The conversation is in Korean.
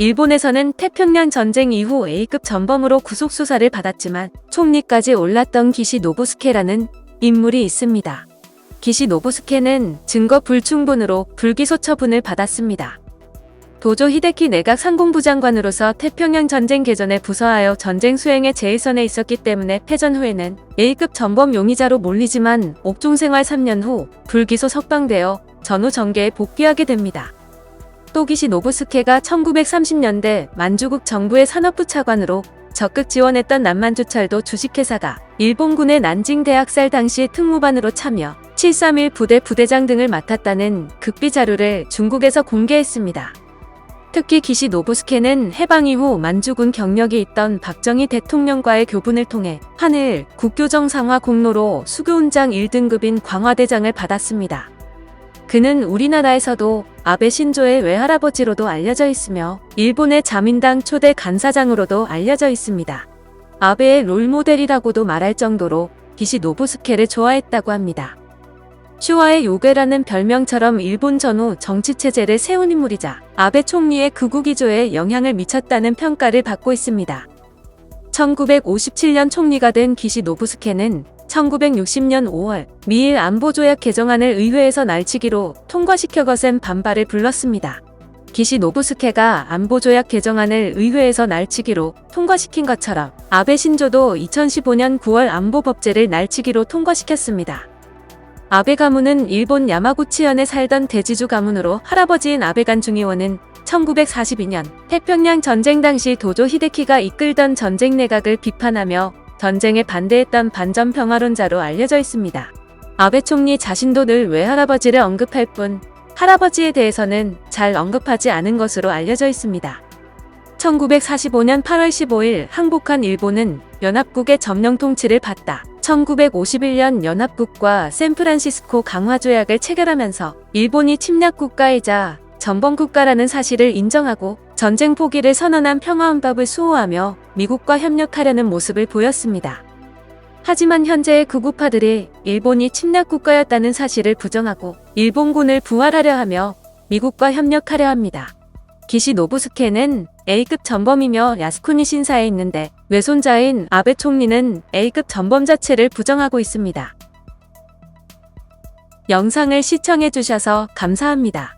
일본에서는 태평양 전쟁 이후 A급 전범으로 구속 수사를 받았지만 총리까지 올랐던 기시 노부스케라는 인물이 있습니다. 기시 노부스케는 증거 불충분으로 불기소 처분을 받았습니다. 도조 히데키 내각 상공부 장관으로서 태평양 전쟁 개전에 부서하여 전쟁 수행의 제일선에 있었기 때문에 패전 후에는 A급 전범 용의자로 몰리지만 옥중 생활 3년 후 불기소 석방되어 전후 정계에 복귀하게 됩니다. 또기시 노부스케가 1930년대 만주국 정부의 산업부 차관으로 적극 지원했던 남만주철도 주식회사가 일본군의 난징대학살 당시 특무반으로 참여 731 부대 부대장 등을 맡았다는 극비 자료를 중국에서 공개했습니다. 특히 기시 노부스케는 해방 이후 만주군 경력이 있던 박정희 대통령과의 교분을 통해 하늘 국교정 상화 공로로 수교훈장 1등급인 광화대장을 받았습니다. 그는 우리나라에서도 아베 신조의 외할아버지로도 알려져 있으며 일본의 자민당 초대 간사장으로도 알려져 있습니다. 아베의 롤모델이라고도 말할 정도로 기시 노부스케를 좋아했다고 합니다. 슈와의 요괴라는 별명처럼 일본 전후 정치체제를 세운 인물이자 아베 총리의 극우기조에 영향을 미쳤다는 평가를 받고 있습니다. 1957년 총리가 된 기시 노부스케는 1960년 5월 미일 안보조약 개정안을 의회에서 날치기로 통과시켜 거센 반발을 불렀습니다. 기시 노부스케가 안보조약 개정안을 의회에서 날치기로 통과시킨 것처럼 아베 신조도 2015년 9월 안보법제를 날치기로 통과시켰습니다. 아베 가문은 일본 야마구치현에 살던 대지주 가문으로 할아버지인 아베 간 중의원은 1942년 태평양 전쟁 당시 도조 히데키가 이끌던 전쟁 내각을 비판하며 전쟁에 반대했던 반전 평화론자로 알려져 있습니다. 아베 총리 자신도 늘 외할아버지를 언급할 뿐 할아버지에 대해서는 잘 언급하지 않은 것으로 알려져 있습니다. 1945년 8월 15일 항복한 일본은 연합국의 점령 통치를 받다. 1951년 연합국과 샌프란시스코 강화조약을 체결하면서 일본이 침략 국가이자 전범 국가라는 사실을 인정하고 전쟁 포기를 선언한 평화헌법을 수호하며 미국과 협력하려는 모습을 보였습니다. 하지만 현재의 극우파들이 일본이 침략 국가였다는 사실을 부정하고 일본군을 부활하려 하며 미국과 협력하려 합니다. 기시 노부스케는 A급 전범이며 야스쿠니 신사에 있는데 외손자인 아베 총리는 A급 전범 자체를 부정하고 있습니다. 영상을 시청해주셔서 감사합니다.